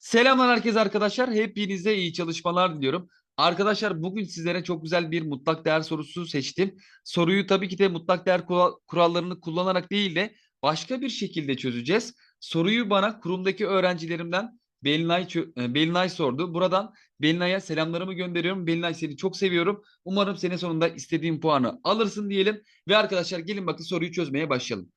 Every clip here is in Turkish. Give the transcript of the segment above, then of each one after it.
Selamlar herkese arkadaşlar. Hepinize iyi çalışmalar diliyorum. Arkadaşlar bugün sizlere çok güzel bir mutlak değer sorusu seçtim. Soruyu tabii ki de mutlak değer kura- kurallarını kullanarak değil de başka bir şekilde çözeceğiz. Soruyu bana kurumdaki öğrencilerimden Belinay, e, Belinay sordu. Buradan Belinay'a selamlarımı gönderiyorum. Belinay seni çok seviyorum. Umarım sene sonunda istediğin puanı alırsın diyelim. Ve arkadaşlar gelin bakın soruyu çözmeye başlayalım.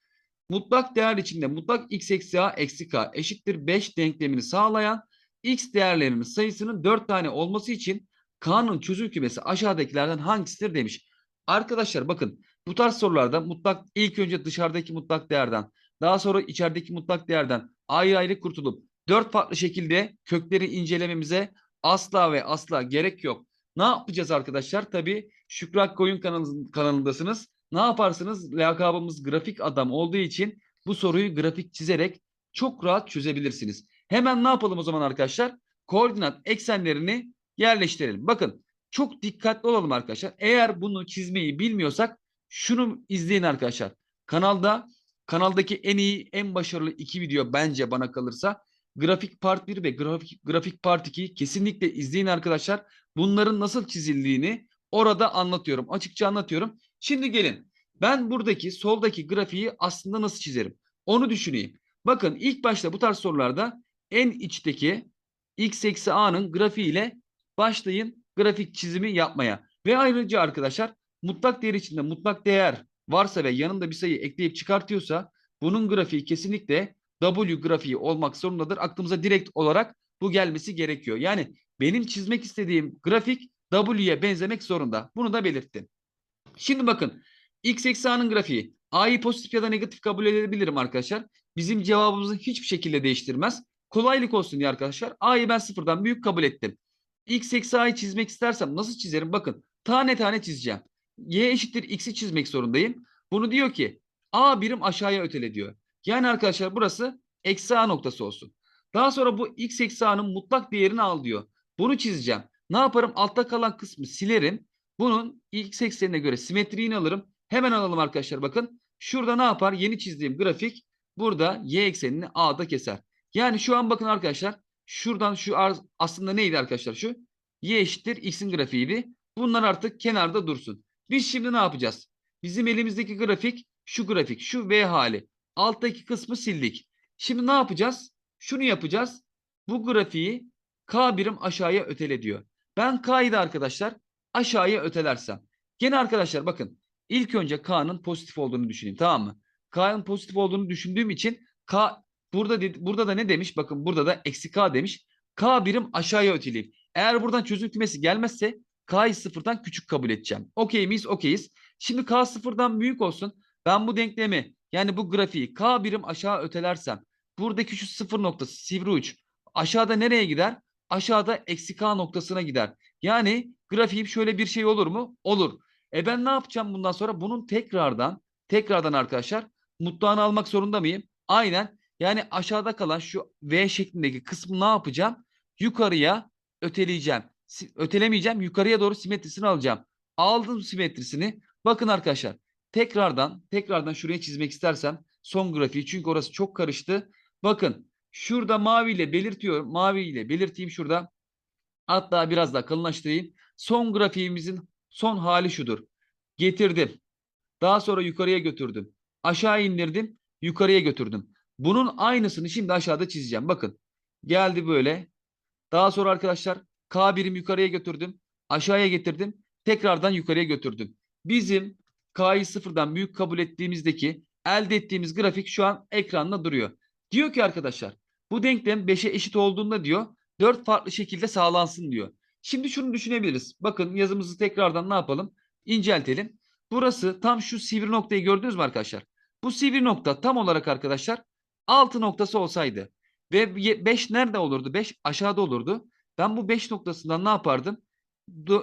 Mutlak değer içinde mutlak x eksi a eksi k eşittir 5 denklemini sağlayan x değerlerinin sayısının 4 tane olması için k'nın çözüm kümesi aşağıdakilerden hangisidir demiş. Arkadaşlar bakın bu tarz sorularda mutlak ilk önce dışarıdaki mutlak değerden daha sonra içerideki mutlak değerden ayrı ayrı kurtulup 4 farklı şekilde kökleri incelememize asla ve asla gerek yok. Ne yapacağız arkadaşlar? Tabii Şükrü Akkoyun kanalın- kanalındasınız. Ne yaparsınız? Lakabımız grafik adam olduğu için bu soruyu grafik çizerek çok rahat çözebilirsiniz. Hemen ne yapalım o zaman arkadaşlar? Koordinat eksenlerini yerleştirelim. Bakın çok dikkatli olalım arkadaşlar. Eğer bunu çizmeyi bilmiyorsak şunu izleyin arkadaşlar. Kanalda kanaldaki en iyi en başarılı iki video bence bana kalırsa grafik part 1 ve grafik, grafik part 2'yi kesinlikle izleyin arkadaşlar. Bunların nasıl çizildiğini orada anlatıyorum. Açıkça anlatıyorum. Şimdi gelin. Ben buradaki soldaki grafiği aslında nasıl çizerim? Onu düşüneyim. Bakın ilk başta bu tarz sorularda en içteki x eksi a'nın grafiğiyle başlayın grafik çizimi yapmaya. Ve ayrıca arkadaşlar mutlak değer içinde mutlak değer varsa ve yanında bir sayı ekleyip çıkartıyorsa bunun grafiği kesinlikle W grafiği olmak zorundadır. Aklımıza direkt olarak bu gelmesi gerekiyor. Yani benim çizmek istediğim grafik W'ye benzemek zorunda. Bunu da belirttim. Şimdi bakın x eksi grafiği a'yı pozitif ya da negatif kabul edebilirim arkadaşlar. Bizim cevabımızı hiçbir şekilde değiştirmez. Kolaylık olsun diye arkadaşlar a'yı ben sıfırdan büyük kabul ettim. x eksi a'yı çizmek istersem nasıl çizerim? Bakın tane tane çizeceğim. y eşittir x'i çizmek zorundayım. Bunu diyor ki a birim aşağıya ötele diyor. Yani arkadaşlar burası eksi a noktası olsun. Daha sonra bu x eksi a'nın mutlak değerini al diyor. Bunu çizeceğim. Ne yaparım? Altta kalan kısmı silerim. Bunun x eksenine göre simetriğini alırım. Hemen alalım arkadaşlar bakın. Şurada ne yapar? Yeni çizdiğim grafik burada y eksenini a'da keser. Yani şu an bakın arkadaşlar şuradan şu aslında neydi arkadaşlar şu? y eşittir x'in grafiğiydi. Bunlar artık kenarda dursun. Biz şimdi ne yapacağız? Bizim elimizdeki grafik şu grafik şu v hali. Alttaki kısmı sildik. Şimdi ne yapacağız? Şunu yapacağız. Bu grafiği k birim aşağıya ötele diyor. Ben k'yı da arkadaşlar aşağıya ötelersem. Gene arkadaşlar bakın ilk önce K'nın pozitif olduğunu düşüneyim tamam mı? K'nın pozitif olduğunu düşündüğüm için K burada burada da ne demiş? Bakın burada da eksi K demiş. K birim aşağıya öteleyeyim. Eğer buradan çözüm kümesi gelmezse K'yı sıfırdan küçük kabul edeceğim. Okey miyiz? Okeyiz. Şimdi K sıfırdan büyük olsun. Ben bu denklemi yani bu grafiği K birim aşağı ötelersem buradaki şu sıfır noktası sivri uç aşağıda nereye gider? Aşağıda eksi K noktasına gider. Yani grafiğim şöyle bir şey olur mu? Olur. E ben ne yapacağım bundan sonra? Bunun tekrardan tekrardan arkadaşlar mutlağını almak zorunda mıyım? Aynen. Yani aşağıda kalan şu V şeklindeki kısmı ne yapacağım? Yukarıya öteleyeceğim. Ötelemeyeceğim. Yukarıya doğru simetrisini alacağım. Aldım simetrisini. Bakın arkadaşlar tekrardan tekrardan şuraya çizmek istersem son grafiği çünkü orası çok karıştı. Bakın şurada maviyle belirtiyorum. Maviyle belirteyim şurada. Hatta biraz daha kalınlaştırayım. Son grafiğimizin son hali şudur. Getirdim. Daha sonra yukarıya götürdüm. Aşağı indirdim. Yukarıya götürdüm. Bunun aynısını şimdi aşağıda çizeceğim. Bakın. Geldi böyle. Daha sonra arkadaşlar K birim yukarıya götürdüm. Aşağıya getirdim. Tekrardan yukarıya götürdüm. Bizim K'yı sıfırdan büyük kabul ettiğimizdeki elde ettiğimiz grafik şu an ekranda duruyor. Diyor ki arkadaşlar bu denklem 5'e eşit olduğunda diyor dört farklı şekilde sağlansın diyor. Şimdi şunu düşünebiliriz. Bakın yazımızı tekrardan ne yapalım? İnceltelim. Burası tam şu sivri noktayı gördünüz mü arkadaşlar? Bu sivri nokta tam olarak arkadaşlar 6 noktası olsaydı ve 5 nerede olurdu? 5 aşağıda olurdu. Ben bu 5 noktasından ne yapardım?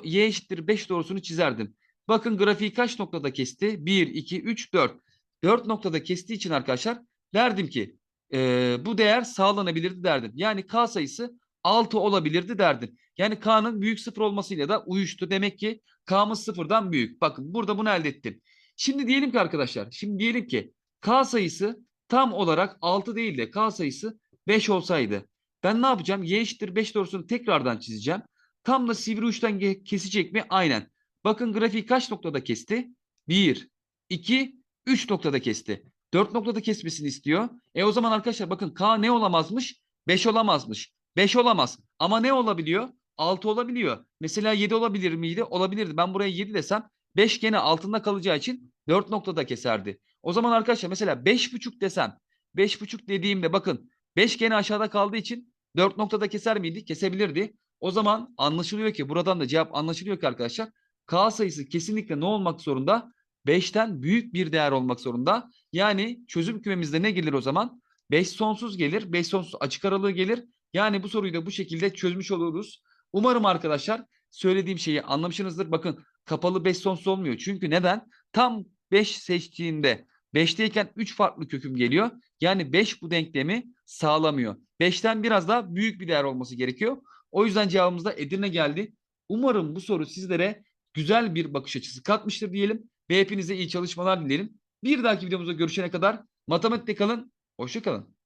Y eşittir 5 doğrusunu çizerdim. Bakın grafiği kaç noktada kesti? 1, 2, 3, 4. 4 noktada kestiği için arkadaşlar derdim ki e, bu değer sağlanabilirdi derdim. Yani K sayısı 6 olabilirdi derdim. Yani K'nın büyük sıfır olmasıyla da uyuştu. Demek ki K'mız sıfırdan büyük. Bakın burada bunu elde ettim. Şimdi diyelim ki arkadaşlar, şimdi diyelim ki K sayısı tam olarak 6 değil de K sayısı 5 olsaydı. Ben ne yapacağım? Y eşittir 5 doğrusunu tekrardan çizeceğim. Tam da sivri uçtan kesecek mi? Aynen. Bakın grafiği kaç noktada kesti? 1, 2, 3 noktada kesti. 4 noktada kesmesini istiyor. E o zaman arkadaşlar bakın K ne olamazmış? 5 olamazmış. 5 olamaz. Ama ne olabiliyor? 6 olabiliyor. Mesela 7 olabilir miydi? Olabilirdi. Ben buraya 7 desem 5 gene altında kalacağı için 4 noktada keserdi. O zaman arkadaşlar mesela 5,5 desem 5,5 dediğimde bakın 5 gene aşağıda kaldığı için 4 noktada keser miydi? Kesebilirdi. O zaman anlaşılıyor ki buradan da cevap anlaşılıyor ki arkadaşlar K sayısı kesinlikle ne olmak zorunda? 5'ten büyük bir değer olmak zorunda. Yani çözüm kümemizde ne gelir o zaman? 5 sonsuz gelir. 5 sonsuz açık aralığı gelir. Yani bu soruyu da bu şekilde çözmüş oluruz. Umarım arkadaşlar söylediğim şeyi anlamışsınızdır. Bakın kapalı 5 sonsuz olmuyor. Çünkü neden? Tam 5 seçtiğinde 5'teyken 3 farklı köküm geliyor. Yani 5 bu denklemi sağlamıyor. 5'ten biraz daha büyük bir değer olması gerekiyor. O yüzden cevabımız da Edirne geldi. Umarım bu soru sizlere güzel bir bakış açısı katmıştır diyelim. Ve hepinize iyi çalışmalar dileyelim. Bir dahaki videomuzda görüşene kadar matematikte kalın. Hoşça kalın.